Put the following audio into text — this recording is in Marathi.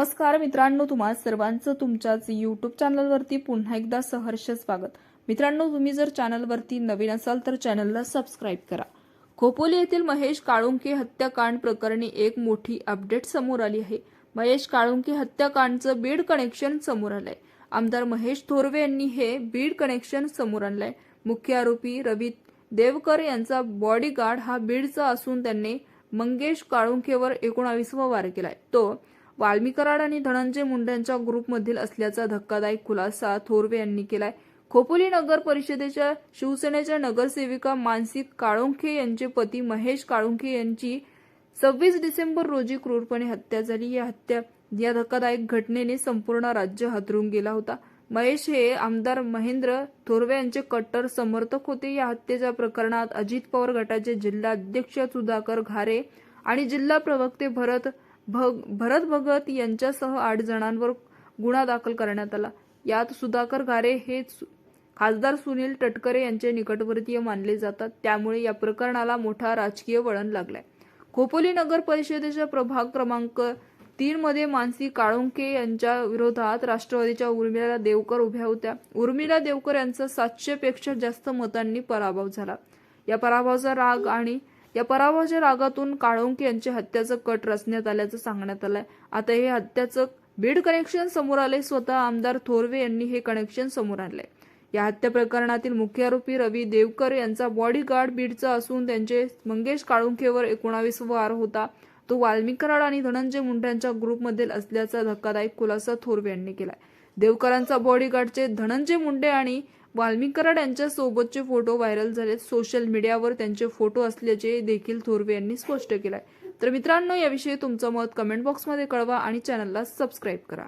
नमस्कार मित्रांनो तुम्हा सर्वांचं तुमच्याच यूट्यूब चॅनलवरती पुन्हा एकदा सहर्ष स्वागत. मित्रांनो तुम्ही जर चॅनलवरती नवीन असाल तर चॅनलला सबस्क्राईब करा. खोपोली येथील महेश काळुंके हत्याकांड प्रकरणी एक मोठी अपडेट समोर आली आहे. महेश काळुंके हत्याकांडचं बीड कनेक्शन समोर आलंय. आमदार महेश थोरवे यांनी हे बीड कनेक्शन समोर आणलंय. मुख्य आरोपी रवी देवकर यांचा बॉडीगार्ड हा बीडचा असून त्यांनी मंगेश काळुंकेवर एकोणावीसवा वार केलाय. तो वाल्मी कराड आणि धनंजय मुंडेंच्या ग्रुपमधील असल्याचा धक्कादायक खुलासा थोरवे यांनी केलाय. खोपोली नगर परिषदेच्या शिवसेनेच्या नगरसेविका मानसी काळुंखे यांचे पती महेश काळुंखे यांची सव्वीस डिसेंबर रोजी क्रूरपणे हत्या झाली. या हत्या या धक्कादायक घटनेने संपूर्ण राज्य हादरून गेला होता. महेश हे आमदार महेंद्र थोरवे यांचे कट्टर समर्थक होते. या हत्येच्या प्रकरणात अजित पवार गटाचे जिल्हा अध्यक्ष सुधाकर घारे आणि जिल्हा प्रवक्ते भरत भग भरत भगत यांच्यासह आठ जणांवर गुन्हा दाखल करण्यात आला. यात सुधाकर घारे हे सु- खासदार सुनील तटकरे यांचे निकटवर्तीय मानले जातात. त्यामुळे या प्रकरणाला मोठा राजकीय वळण लागलाय. खोपोली नगर परिषदेच्या प्रभाग क्रमांक तीन मध्ये मानसी काळुंके यांच्या विरोधात राष्ट्रवादीच्या उर्मिला देवकर उभ्या होत्या. उर्मिला देवकर यांचा सातशे पेक्षा जास्त मतांनी पराभव झाला. या पराभवाचा राग आणि या पराभवाच्या रागातून काळुंके यांच्या हत्याचं कट रचण्यात आल्याचं सांगण्यात आलंय. आता हे हत्याचं बीड कनेक्शन समोर आले स्वतः आमदार थोरवे यांनी हे कनेक्शन समोर आणलंय. या हत्या प्रकरणातील मुख्य आरोपी रवी देवकर यांचा बॉडीगार्ड बीडचा असून त्यांचे मंगेश काळुंखेवर एकोणावीस वार होता. तो वाल्मिकराड आणि धनंजय मुंड्यांच्या ग्रुपमधील असल्याचा धक्कादायक खुलासा थोरवे यांनी केलाय. देवकरांचा बॉडीगार्डचे धनंजय मुंडे आणि वाल्मी कराड फोटो व्हायरल झाले सोशल मीडियावर त्यांचे फोटो असल्याचे देखील थोरवे यांनी स्पष्ट केलाय. तर मित्रांनो याविषयी तुमचं मत कमेंट बॉक्समध्ये कळवा आणि चॅनलला सबस्क्राईब करा.